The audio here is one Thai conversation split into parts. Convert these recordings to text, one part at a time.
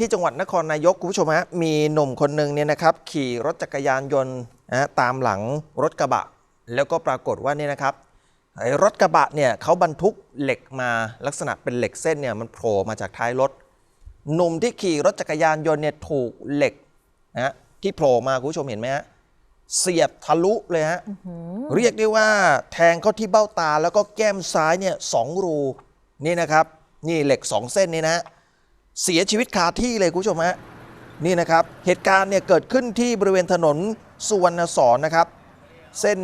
ที่จังหวัดนครนายกคุณผู้ชมฮะมีหนุ่มคนหนึ่งเนี่ยนะครับขี่รถจักรยานยนต์นะฮะตามหลังรถกระบะ แล้วก็ปรากฏว่านี่นะครับไอ้รถกระบะเนี่ยเขาบรรทุกเหล็กมาลักษณะเป็นเหล็กเส้นเนี่ยมันโผล่มาจากท้ายรถหนุ่มที่ขี่รถจักรยานยนต์เนี่ยถูกเหล็กนะฮะที่โผล่มาคุณผู้ชมเห็นไหมฮะเสียบทะลุเลยฮะเรียกได้ว่าแทงเข้าที่เบ้าตาแล้วก็แก้มซ้ายเนี่ยสองรูนี่นะครับ นี่เหล็กสองเส้นนี่นะฮะ เสียชีวิตคาที่เลยคุณผู้ชมฮะนี่นะครับเหตุการณ์เนี่ยเกิดขึ้นที่บริเวณถนนสุวรรณสอนนะครับ เส้น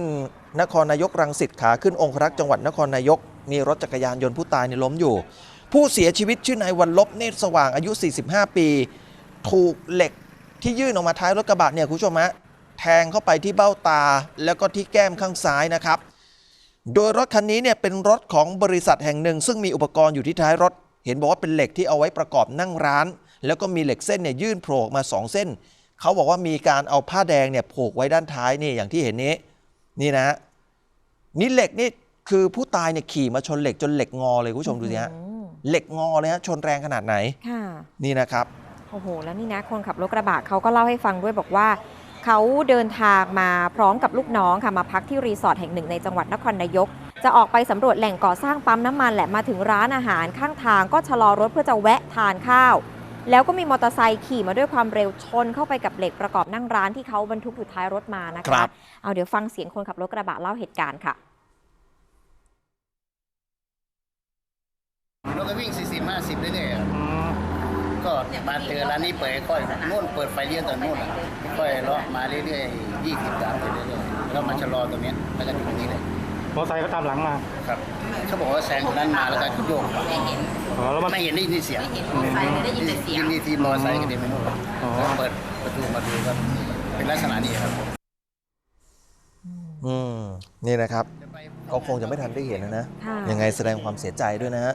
นครนายกรังสิตขาขึ้นองครักษ์จังหวัดนครนายก มีรถจักรยานยนต์ผู้ตายเนี่ยล้มอยู่ ผู้เสียชีวิตชื่อนายวันลบเนตรสว่างอายุ 45 ปี ถูกเหล็กที่ยื่นออกมาท้ายรถกระบะเนี่ยคุณผู้ชมฮะแทงเข้าไปที่เบ้าตาแล้วก็ที่แก้มข้างซ้ายนะครับ โดยรถคันนี้เนี่ยเป็นรถของบริษัทแห่งหนึ่ง ซึ่งมีอุปกรณ์อยู่ที่ท้ายรถ เห็นบอกว่าเป็นเหล็กที่เอาไว้ประกอบนั่งร้าน แล้วก็มีเหล็กเส้นเนี่ยยื่นโผล่ออกมาสองเส้น เขาบอกว่ามีการเอาผ้าแดงเนี่ยผูกไว้ด้านท้ายนี่อย่างที่เห็นนี้ นี่นะฮะนี่เหล็กนี่คือผู้ตายเนี่ยขี่มาชนเหล็กจนเหล็กงอเลยคุณผู้ชมดูสิฮะอืมเหล็กงอเลยฮะชนแรงขนาดไหนค่ะนี่นะครับโอ้โหแล้วนี่นะคนขับรถกระบะเขาก็เล่าให้ฟังด้วยบอกว่าเขาเดินทางมาพร้อมกับลูกน้องค่ะมาพักที่รีสอร์ทแห่งหนึ่งในจังหวัดนครนายก จะออกไปสำรวจแหล่งก่อสร้างปั๊มน้ำมันแหละมาถึงร้านอาหารข้างทางก็ชะลอรถเพื่อจะแวะทานข้าว แล้วก็มีมอเตอร์ไซค์ขี่มาด้วยความเร็วชนเข้าไปกับเหล็กประกอบนั่งร้านที่เขาบรรทุกอยู่ท้ายรถมานะครัคะบเอาเดี๋ยวฟังเสียงคนขับรถกระบะเล่าเหตุการณ์ค่ะรถก็วิ่ง 40 50เรื่อยๆอะก็มาเจอร้านนี้เปิดค่อยนู่นเปิดไฟเลี้ยวตอนนู่นอะค่อยเลาะมาเรื่อยๆ20 30เรื่อยๆแล้วมาชะลอตรงเนี้ยแล้วก็อยู่ตรงนี้เลยม อเตอร์ไซค์ก็ตามหลังมาครับเขาบอกว่าแซงคนนั้นมาแล้วก็โยกอ๋อแล้วมัน ไม่เห็นได้ยินเสียงได้ยินแต่เสียง ยินดีที่มอเตอร์ไซค์กระเด็นไปนู่นอ๋อ แล้วเปิดประตูมาดูก็เป็นลักษณะนี้ครับ อืมนี่นะครับ ก็คงจะไม่ทันได้เห็นนะนะ ค่ะ ยังไงแสดงความเสียใจด้วยนะฮะ